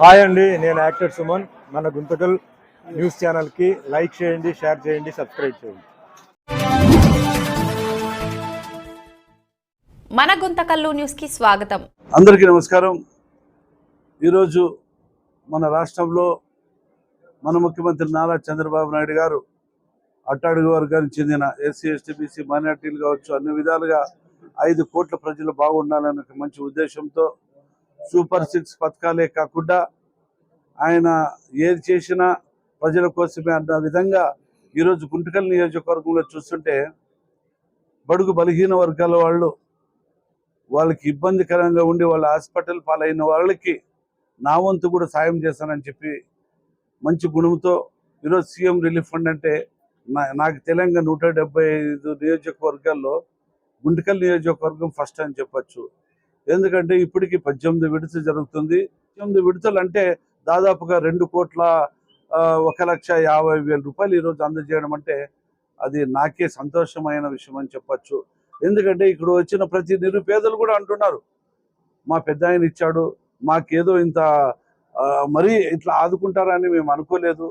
Hi అండి నేను actor Suman. మన గుంతకల్ న్యూస్ ఛానల్కి లైక్ చేయండి షేర్ చేయండి సబ్స్క్రైబ్ చేయండి. మన గుంతకల్లు న్యూస్కి స్వాగతం. అందరికీ నమస్కారం. ఈరోజు మన రాష్ట్రంలో మన ముఖ్యమంత్రి నారా చంద్రబాబు నాయుడు గారు అట్టాడుగు వర్గానికి చెందిన ఎస్సీ ఎస్టీ బీసీ మైనార్టీలు కావచ్చు అన్ని విధాలుగా ఐదు కోట్ల ప్రజలు బాగుండాలనే మంచి ఉద్దేశంతో సూపర్ సిక్స్ పథకాలే కాకుండా ఆయన ఏది చేసినా ప్రజల కోసమే అన్న విధంగా ఈరోజు గుంటకల్ నియోజకవర్గంలో చూస్తుంటే బడుగు బలహీన వర్గాల వాళ్ళు వాళ్ళకి ఇబ్బందికరంగా ఉండి వాళ్ళ హాస్పిటల్ పాలైన వాళ్ళకి నా వంతు కూడా సాయం చేస్తానని చెప్పి మంచి గుణంతో ఈరోజు సీఎం రిలీఫ్ ఫండ్ అంటే నా నాకు తెలంగాణ నూట ఐదు నియోజకవర్గాల్లో గుంటకల్ నియోజకవర్గం ఫస్ట్ అని చెప్పొచ్చు. ఎందుకంటే ఇప్పటికి పద్దెనిమిది విడత జరుగుతుంది. పద్దెనిమిది విడతలు అంటే దాదాపుగా రెండు కోట్ల ఒక లక్ష యాభై వేల రూపాయలు ఈరోజు అందజేయడం అంటే అది నాకే సంతోషమైన విషయం అని చెప్పొచ్చు. ఎందుకంటే ఇక్కడ వచ్చిన ప్రతి నిరుపేదలు కూడా అంటున్నారు. మా పెద్ద ఆయన ఇచ్చాడు మాకేదో ఇంత మరీ ఇట్లా ఆదుకుంటారని మేము అనుకోలేదు.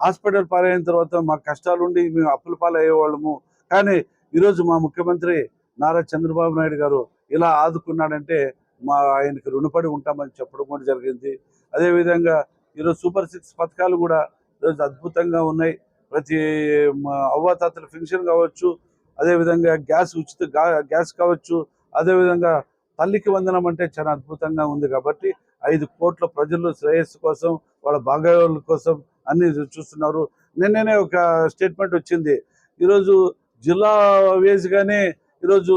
హాస్పిటల్ పాలైన తర్వాత మాకు కష్టాలు ఉండి మేము అప్పుల పాలయ్యేవాళ్ళము. కానీ ఈరోజు మా ముఖ్యమంత్రి నారా చంద్రబాబు నాయుడు గారు ఇలా ఆదుకున్నాడంటే మా ఆయనకి రుణపడి ఉంటామని చెప్పడం కూడా జరిగింది. అదేవిధంగా ఈరోజు సూపర్ సిక్స్ పథకాలు కూడా ఈరోజు అద్భుతంగా ఉన్నాయి. ప్రతి మా అవ్వాతాతల పెన్షన్ కావచ్చు అదేవిధంగా గ్యాస్ ఉచిత గ్యాస్ కావచ్చు అదేవిధంగా తల్లికి వందనం అంటే చాలా అద్భుతంగా ఉంది కాబట్టి ఐదు కోట్ల ప్రజలు శ్రేయస్సు కోసం వాళ్ళ భాగవాళ్ళ కోసం అన్ని చూస్తున్నారు. నిన్ననే ఒక స్టేట్మెంట్ వచ్చింది. ఈరోజు జిల్లా వేజ్గానే ఈరోజు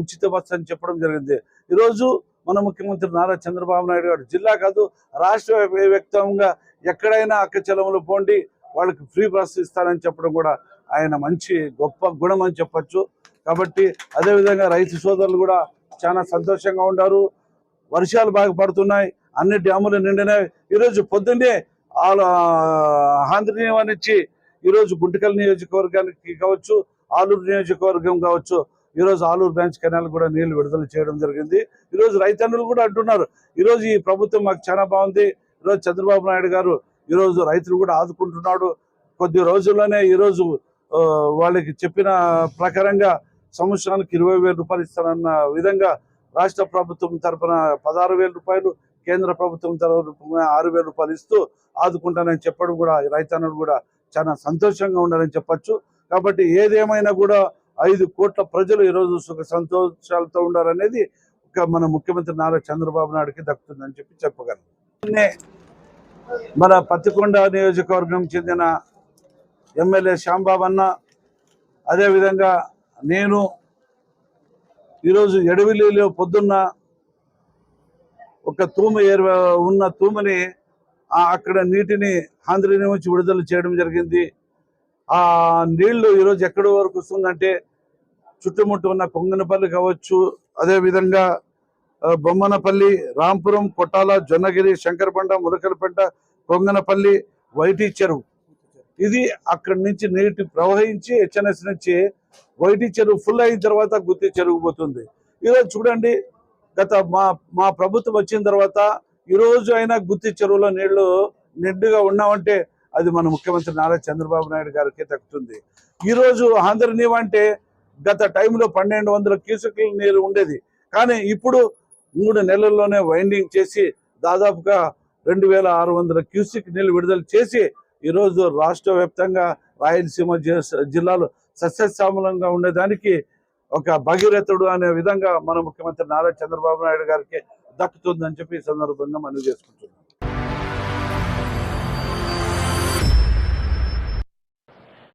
ఉచిత బస్ అని చెప్పడం జరిగింది. ఈరోజు మన ముఖ్యమంత్రి నారా చంద్రబాబు నాయుడు గారు జిల్లా కాదు రాష్ట్ర వ్యక్తంగా ఎక్కడైనా అక్క చెలములు పోండి వాళ్ళకి ఫ్రీ బస్ ఇస్తానని చెప్పడం కూడా ఆయన మంచి గొప్ప గుణం అని చెప్పొచ్చు. కాబట్టి అదేవిధంగా రైతు సోదరులు కూడా చాలా సంతోషంగా ఉన్నారు. వర్షాలు బాగా పడుతున్నాయి అన్ని డ్యాములు నిండినాయి. ఈరోజు పొద్దున్నే వాళ్ళ ఆంధ్ర నుంచి ఈరోజు గుంటకల్ నియోజకవర్గానికి కావచ్చు ఆలూరు నియోజకవర్గం కావచ్చు ఈరోజు ఆలూరు బ్రాంచ్ కెనాల్ కూడా నీళ్ళు విడుదల చేయడం జరిగింది. ఈరోజు రైతన్నులు కూడా అంటున్నారు. ఈరోజు ఈ ప్రభుత్వం మాకు చాలా బాగుంది. ఈరోజు చంద్రబాబు నాయుడు గారు ఈరోజు రైతులు కూడా ఆదుకుంటున్నాడు. కొద్ది రోజుల్లోనే ఈరోజు వాళ్ళకి చెప్పిన ప్రకారంగా సంవత్సరానికి ఇరవై వేల రూపాయలు ఇస్తానన్న విధంగా రాష్ట్ర ప్రభుత్వం తరపున పదహారు వేల రూపాయలు కేంద్ర ప్రభుత్వం తరఫున ఆరు వేల రూపాయలు ఇస్తూ ఆదుకుంటానని చెప్పడం కూడా రైతన్నులు కూడా చాలా సంతోషంగా ఉండాలని చెప్పొచ్చు. కాబట్టి ఏదేమైనా కూడా ఐదు కోట్ల ప్రజలు ఈరోజు సుఖ సంతోషాలతో ఉండాలనేది ఒక మన ముఖ్యమంత్రి నారా చంద్రబాబు నాయుడుకి దక్కుతుందని చెప్పి చెప్పగలను. మన పత్తికొండ నియోజకవర్గం చెందిన ఎమ్మెల్యే శ్యాంబాబు అన్న అదేవిధంగా నేను ఈరోజు ఎడవిలిలో పొద్దున్న ఒక తూమ ఏరు ఉన్న తూమని అక్కడ నీటిని ఆంధ్ర నుంచి విడుదల చేయడం జరిగింది. ఆ నీళ్ళు ఈరోజు ఎక్కడి వరకు వస్తుందంటే చుట్టుముట్టు ఉన్న కొంగనపల్లి కావచ్చు అదేవిధంగా బొమ్మనపల్లి రాంపురం కొట్టాల జొన్నగిరి శంకరపంట ములకలపేట కొంగనపల్లి వైటి చెరువు. ఇది అక్కడి నుంచి నీటి ప్రవహించి హెచ్ఎన్ఎస్ నుంచి వైటి చెరువు ఫుల్ అయిన తర్వాత గుత్తి చెరువు పోతుంది. ఈరోజు చూడండి గత మా మా ప్రభుత్వం వచ్చిన తర్వాత ఈరోజు అయినా గుత్తి చెరువులో నీళ్ళు నిండుగా ఉన్నామంటే అది మన ముఖ్యమంత్రి నారా చంద్రబాబు నాయుడు గారికి దక్కుతుంది. ఈ రోజు ఆంధ్ర అంటే గత టైంలో పన్నెండు వందల క్యూసెక్ల నీరు ఉండేది. కానీ ఇప్పుడు మూడు నెలల్లోనే వైండింగ్ చేసి దాదాపుగా రెండు వేల ఆరు వందల క్యూసిక్ నీళ్ళు విడుదల చేసి ఈరోజు రాష్ట్ర వ్యాప్తంగా రాయలసీమ జిల్లాలో సస్యశ్యామలంగా ఉండేదానికి ఒక భగీరథుడు అనే విధంగా మన ముఖ్యమంత్రి నారా చంద్రబాబు నాయుడు గారికి దక్కుతుందని చెప్పి ఈ సందర్భంగా మనం చేసుకుంటున్నాం.